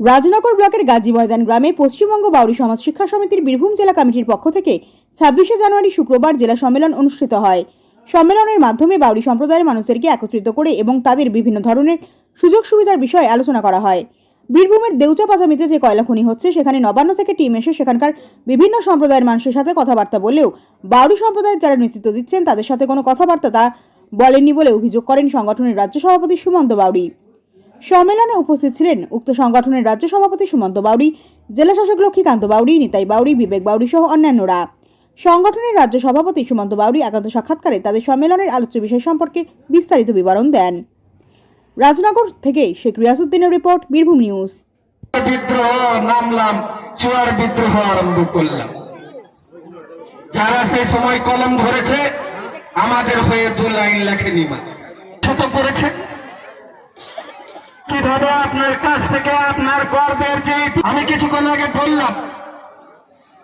রাজনগর ব্লকের গাজী ময়দান গ্রামে পশ্চিমবঙ্গ বাউরি সমাজ শিক্ষা সমিতির বীরভূম জেলা কমিটির পক্ষ থেকে ছাব্বিশে জানুয়ারি শুক্রবার জেলা সম্মেলন অনুষ্ঠিত হয়। সম্মেলনের মাধ্যমে বাউরি সম্প্রদায়ের মানুষদেরকে একত্রিত করে এবং তাদের বিভিন্ন ধরনের সুযোগ সুবিধার বিষয়ে আলোচনা করা হয়। বীরভূমের দেউচা পাচামিতে যে কয়লা খনি হচ্ছে, সেখানে নবান্ন থেকে টিম এসে সেখানকার বিভিন্ন সম্প্রদায়ের মানুষের সাথে কথাবার্তা বলেও বাউরি সম্প্রদায়ের যারা নেতৃত্ব দিচ্ছেন, তাদের সাথে কোনো কথাবার্তা তা বলেননি বলে অভিযোগ করেন সংগঠনের রাজ্য সভাপতি সুমন্ত বাউরি। সম্মেলনে উপস্থিত ছিলেন উক্ত সংগঠনের রাজ্য সভাপতি সুমন্ত বাউরি জেলা শাসক লক্ষ্মীকান্ত বাউরি নিতাই বাউরি বিবেক বাউরি সহ অন্যান্যরা। সংগঠনের রাজ্য সভাপতি সুমন্ত বাউরি একান্ত সাক্ষাৎকারে তাদের সম্মেলনের আলোচ্য বিষয় সম্পর্কে বিস্তারিত বিবরণ দেন। রাজনগর থেকে শেখ রিয়াসুদ্দিনের রিপোর্ট, বীরভূম নিউজ। বিদ্রোহ নামলাম চুয়ার বিদ্রোহ আরম্ভ করলাম যারা সেই সময় কলম ধরেছে, আমাদের হয়ে দু লাইন লেখেনি মা ছোট করেছে। কীভাবে আপনার কাছ থেকে আপনার গর্বের যে আমি কিছুক্ষণ আগে বললাম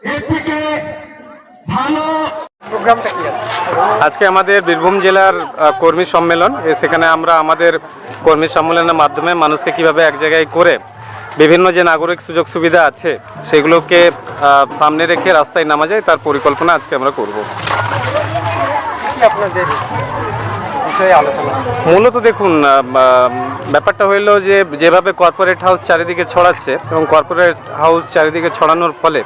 এর থেকে ভালো আজকে আমাদের বীরভূম জেলার কর্মী সম্মেলন। এ সেখানে আমরা আমাদের কর্মী সম্মেলনের মাধ্যমে মানুষকে কীভাবে এক জায়গায় করে বিভিন্ন যে নাগরিক সুযোগ সুবিধা আছে সেগুলোকে সামনে রেখে রাস্তায় নামা যায় তার পরিকল্পনা আজকে আমরা করব। আপনাদের আলোচনা। মূলত দেখুন ব্যাপারটা হইল যে যেভাবে কর্পোরেট হাউস চারিদিকে ছড়াচ্ছে এবং কর্পোরেট হাউস চারিদিকে ছড়ানোর ফলে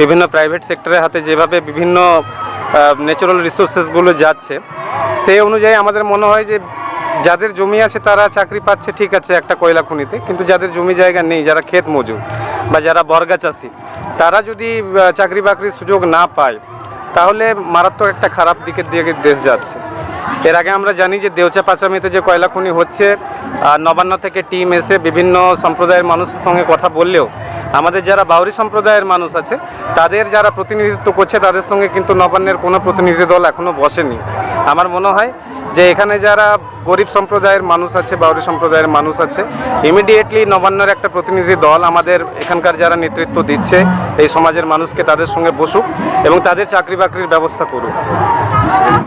বিভিন্ন প্রাইভেট সেক্টরের হাতে যেভাবে বিভিন্ন ন্যাচারাল রিসোর্সেসগুলো যাচ্ছে সেই অনুযায়ী আমাদের মনে হয় যে যাদের জমি আছে তারা চাকরি পাচ্ছে, ঠিক আছে, একটা কয়লা খনিতে, কিন্তু যাদের জমি জায়গা নেই, যারা ক্ষেত মজুর বা যারা বর্গা চাষি তারা যদি চাকরি বাকরির সুযোগ না পায়, তাহলে মারাত্মক একটা খারাপ দিকের দিকে দেশ যাচ্ছে। এর আগে আমরা জানি যে দেওচা পাচামিতে যে কয়লা খনি হচ্ছে নবান্ন থেকে টিম এসে বিভিন্ন সম্প্রদায়ের মানুষের সঙ্গে কথা বললেও আমাদের যারা বাউরি সম্প্রদায়ের মানুষ আছে, তাদের যারা প্রতিনিধিত্ব করছে, তাদের সঙ্গে কিন্তু নবান্নের কোনো প্রতিনিধি দল এখনও বসেনি। আমার মনে হয় যে এখানে যারা গরিব সম্প্রদায়ের মানুষ আছে, বাউরি সম্প্রদায়ের মানুষ আছে ইমিডিয়েটলি নবান্নের একটা প্রতিনিধি দল আমাদের এখানকার যারা নেতৃত্ব দিচ্ছে, এই সমাজের মানুষকে তাদের সঙ্গে বসুক এবং তাদের চাকরি বাকরির ব্যবস্থা করুক।